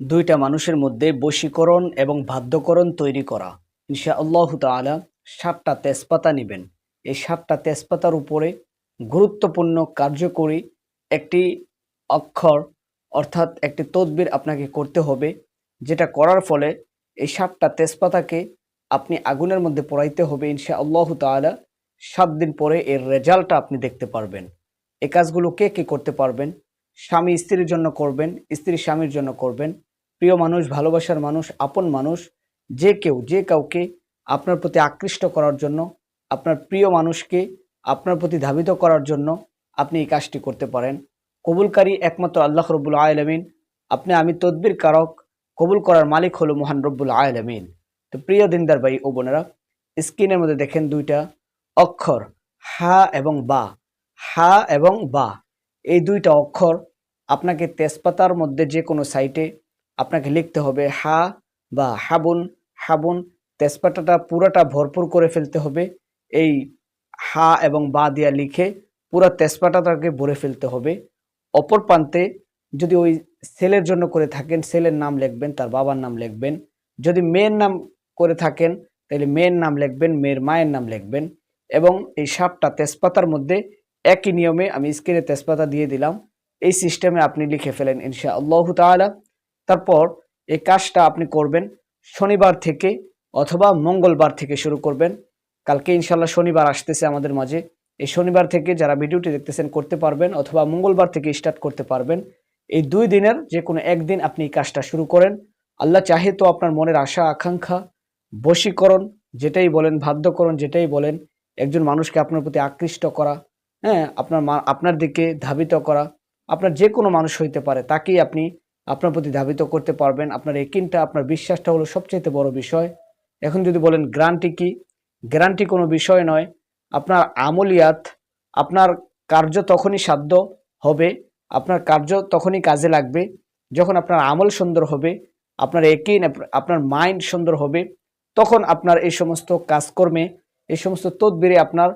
দুইটা মানুষের মধ্যে বশীকরণ এবং বাধ্যকরণ তৈরি করা। ইনশা আল্লাহ তালা সাতটা তেজপাতা নেবেন। এই সাতটা তেজপাতার উপরে গুরুত্বপূর্ণ কার্যকরী একটি অক্ষর অর্থাৎ একটি তদবির আপনাকে করতে হবে, যেটা করার ফলে এই সাতটা তেজপাতাকে আপনি আগুনের মধ্যে পড়াইতে হবে। ইনশা আল্লাহ তালা সাত দিন পরে এর রেজাল্টটা আপনি দেখতে পারবেন। এ কাজগুলো কে কে করতে পারবেন? স্বামী স্ত্রীর জন্য করবেন, স্ত্রী স্বামীর জন্য করবেন। প্রিয় মানুষ, ভালোবাসার মানুষ, আপন মানুষ, যে কেউ, যে কাউকে আপনার প্রতি আকৃষ্ট করার জন্য, আপনার প্রিয় মানুষকে আপনার প্রতি ধাবিত করার জন্য আপনি এই কাজটি করতে পারেন। কবুলকারী একমাত্র আল্লাহ রব্বুল আলমিন। আপনি আমি তদ্বির কারক, কবুল করার মালিক হলো মহান রব্বুল আয়লামিন তো প্রিয় দিনদার ভাই ও বোনেরা, স্ক্রিনের মধ্যে দেখেন দুইটা অক্ষর, হা এবং বা। হা এবং বা। এই দুইটা অক্ষর আপনাকে তেজপাতার মধ্যে যে কোনো সাইটে আপনাকে লিখতে হবে হা বা হাবুন। হাবুন তেজপাতাটা পুরাটা ভরপুর করে ফেলতে হবে। এই হা এবং বা দিয়া লিখে পুরো তেজপাতাটাকে ভরে ফেলতে হবে। অপর প্রান্তে যদি ওই ছেলের জন্য করে থাকেন ছেলের নাম লিখবেন, তার বাবার নাম লিখবেন। যদি মেয়ের নাম করে থাকেন, তাহলে মেয়ের নাম লিখবেন, মেয়ের মায়ের নাম লিখবেন। এবং এই সাপটা তেজপাতার মধ্যে একই নিয়মে আমি স্ক্রিনে তেজপাতা দিয়ে দিলাম। এই সিস্টেমে আপনি লিখে ফেলেন ইনশা আল্লাহ তালা তারপর এই কাজটা আপনি করবেন শনিবার থেকে অথবা মঙ্গলবার থেকে শুরু করবেন। কালকে ইনশাল্লাহ শনিবার আসতেছে আমাদের মাঝে। এই শনিবার থেকে যারা ভিডিওটি দেখতেছেন করতে পারবেন অথবা মঙ্গলবার থেকে স্টার্ট করতে পারবেন। এই দুই দিনের যে কোনো একদিন আপনি এই কাজটা শুরু করেন। আল্লাহ চাহে তো আপনার মনের আশা, আকাঙ্ক্ষা, বশীকরণ, যেটাই বলেন, বাধ্যকরণ, যেটাই বলেন, একজন মানুষকে আপনার প্রতি আকৃষ্ট করা হ্যাঁ আপনার মা, আপনার দিকে ধাবিত করা, আপনার যে কোনো মানুষ হইতে পারে, তাকেই আপনি আপনার প্রতি ধাবিত করতে পারবেন। আপনার একিনটা আপনার বিশ্বাসটা হলো সবচেয়ে বড় বিষয়। এখন যদি বলেন গ্রান্টি কি? গ্যারান্টি কোনো বিষয় নয়। আপনার আমলিয়াত, আপনার কার্য তখনই সাধ্য হবে, আপনার কার্য তখনই কাজে লাগবে, যখন আপনার আমল সুন্দর হবে, আপনার একিন আপনার মাইন্ড সুন্দর হবে, তখন আপনার এই সমস্ত কাজকর্মে, এই সমস্ত তদবিরে আপনার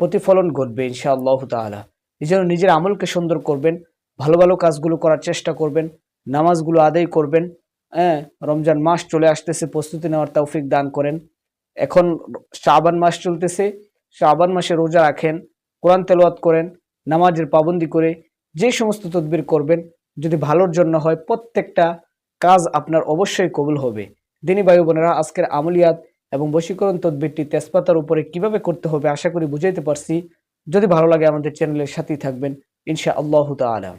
প্রতিফলন ঘটবে ইনশাআল্লাহ তাআলা। এই জন্য নিজের আমলকে সুন্দর করবেন, ভালো ভালো কাজগুলো করার চেষ্টা করবেন, নামাজগুলো আদায় করবেন হ্যাঁ রমজান মাস চলে আসতেছে, প্রস্তুতি নেওয়ার তৌফিক দান করেন। এখন শাবান মাস চলতেছে, শাবান মাসে রোজা রাখেন, কোরআন তেলাওয়াত করেন, নামাজের পাবন্দি করে যে সমস্ত তদবির করবেন, যদি ভালোর জন্য হয়, প্রত্যেকটা কাজ আপনার অবশ্যই কবুল হবে। দিনী বায়ু বোনেরা, আজকের আমলিয়াত এবং বশীকরণ তদবিরটি তেজপাতার উপরে কীভাবে করতে হবে আশা করি বুঝাইতে পারছি। যদি ভালো লাগে আমাদের চ্যানেলের সাথেই থাকবেন। ইনশা আল্লাহ তালা